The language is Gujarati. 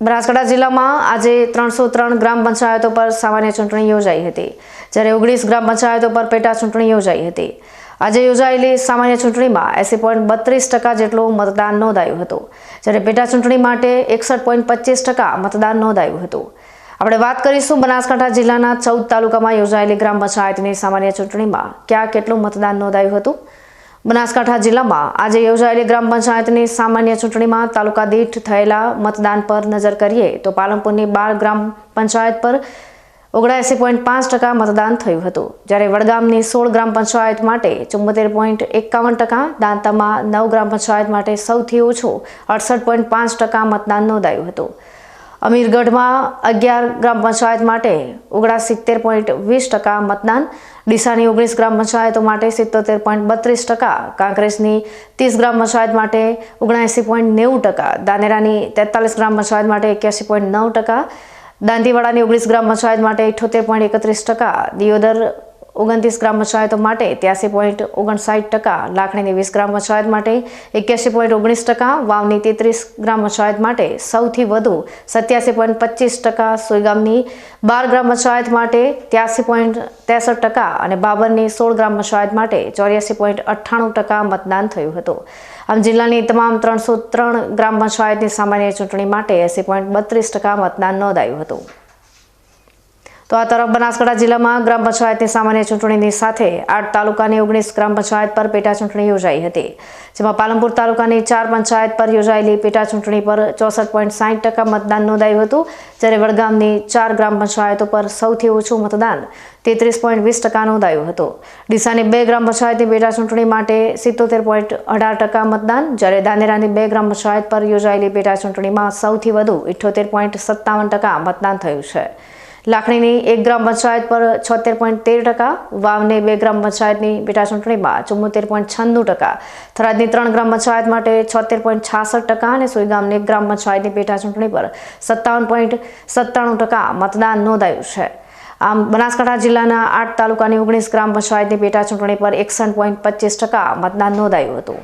બનાસકાંઠા જિલ્લામાં આજે ત્રણસો ત્રણ ગ્રામ પંચાયતો પર સામાન્ય ચૂંટણી યોજાઈ હતી, જ્યારે ઓગણીસ ગ્રામ પંચાયતો પર પેટા ચૂંટણી યોજાઈ હતી. આજે યોજાયેલી સામાન્ય ચૂંટણીમાં એસી પોઈન્ટ બત્રીસ ટકા જેટલું મતદાન નોંધાયું હતું, જ્યારે પેટા ચૂંટણી માટે એકસઠ પોઈન્ટ પચીસ ટકા મતદાન નોંધાયું હતું. આપણે વાત કરીશું બનાસકાંઠા જિલ્લાના ચૌદ તાલુકામાં યોજાયેલી ગ્રામ પંચાયતની સામાન્ય ચૂંટણીમાં ક્યાં કેટલું મતદાન નોંધાયું હતું? બનાસકાંઠા જિલ્લામાં આજે યોજાયેલી ગ્રામ પંચાયતની સામાન્ય ચૂંટણીમાં તાલુકા દીઠ થયેલા મતદાન પર નજર કરીએ તો પાલનપુરની બાર ગ્રામ પંચાયત પર ઓગણસી પોઈન્ટ પાંચ ટકા મતદાન થયું હતું. જ્યારે વડગામની સોળ ગ્રામ પંચાયત માટે ચુમ્મોતેર પોઈન્ટ એકાવન ટકા, દાંતામાં નવ ગ્રામ પંચાયત માટે સૌથી ઓછું અડસઠ પોઈન્ટ પાંચ ટકા મતદાન નોંધાયું હતું. અમીરગઢમાં અગિયાર ગ્રામ પંચાયત માટે ઓગણસિત્તેર પોઈન્ટ વીસ ટકા મતદાન, ડીસાની ઓગણીસ ગ્રામ પંચાયતો માટે સિત્તોતેર પોઈન્ટ બત્રીસ ટકા કાંગ્રેસની ત્રીસ ગ્રામ પંચાયત માટે ઓગણએંસી પોઈન્ટ નેવું ટકા, દાનેરાની તેતાલીસ ગ્રામ પંચાયત માટે એક્યાસી પોઈન્ટ નવ ટકા, દાંતીવાડાની ઓગણીસ ગ્રામ પંચાયત માટે ઇઠોતેર પોઈન્ટ એકત્રીસ ટકા, દિયોદર ઓગણત્રીસ ગ્રામ પંચાયતો માટે ત્યાસી પોઈન્ટ ઓગણસાઠ ટકા, લાખણીની વીસ ગ્રામ પંચાયત માટે એક્યાસી પોઈન્ટ ઓગણીસ ટકા, વાવની તેત્રીસ ગ્રામ પંચાયત માટે સૌથી વધુ સત્યાસી પોઈન્ટ પચીસ ટકા સુઈગામની બાર ગ્રામ પંચાયત માટે ત્યાસી પોઈન્ટ ત્રેસઠ ટકા અને બાબરની સોળ ગ્રામ પંચાયત માટે ચોર્યાસી પોઈન્ટ અઠ્ઠાણું ટકા મતદાન થયું હતું. આમ જિલ્લાની તમામ ત્રણસો ત્રણ ગ્રામ પંચાયતની સામાન્ય ચૂંટણી માટે એસી પોઈન્ટ બત્રીસ ટકા મતદાન નોંધાયું હતું. તો આ તરફ બનાસકાંઠા જિલ્લામાં ગ્રામ પંચાયતની સામાન્ય ચૂંટણીની સાથે આઠ તાલુકાની ઓગણીસ ગ્રામ પંચાયત પર પેટા ચૂંટણી યોજાઈ હતી, જેમાં પાલનપુર તાલુકાની ચાર પંચાયત પર યોજાયેલી પેટા ચૂંટણી પર ચોસઠ પોઈન્ટ સાઠ ટકા મતદાન નોંધાયું હતું, જ્યારે વડગામની ચાર ગ્રામ પંચાયતો પર સૌથી ઓછું મતદાન તેત્રીસ પોઈન્ટ વીસ ટકા નોંધાયું હતું. ડીસાની બે ગ્રામ પંચાયતની પેટા ચૂંટણી માટે સિત્તોતેર પોઈન્ટ અઢાર ટકા મતદાન, જ્યારે દાનેરાની બે ગ્રામ પંચાયત પર યોજાયેલી પેટા ચૂંટણીમાં સૌથી વધુ ઇઠ્યોતેર પોઈન્ટ સત્તાવન ટકા મતદાન થયું છે. લાખણીની એક ગ્રામ પંચાયત પર છોતેર પોઈન્ટ તેર ટકા, વાવને બે ગ્રામ પંચાયતની પેટા ચૂંટણીમાં ચુમ્મોતેર પોઈન્ટ છન્નું ટકા. થરાદની ત્રણ ગ્રામ પંચાયત માટે છોતેર પોઈન્ટ છાસઠ ટકા અને સુઈગામની એક ગ્રામ પંચાયતની પેટા ચૂંટણી પર સત્તાવન પોઈન્ટ સત્તાણું ટકા મતદાન નોંધાયું છે. આમ બનાસકાંઠા જિલ્લાના આઠ તાલુકાની ઓગણીસ ગ્રામ પંચાયતની પેટા ચૂંટણી પર એકસઠ પોઈન્ટ પચીસ ટકા મતદાન નોંધાયું હતું.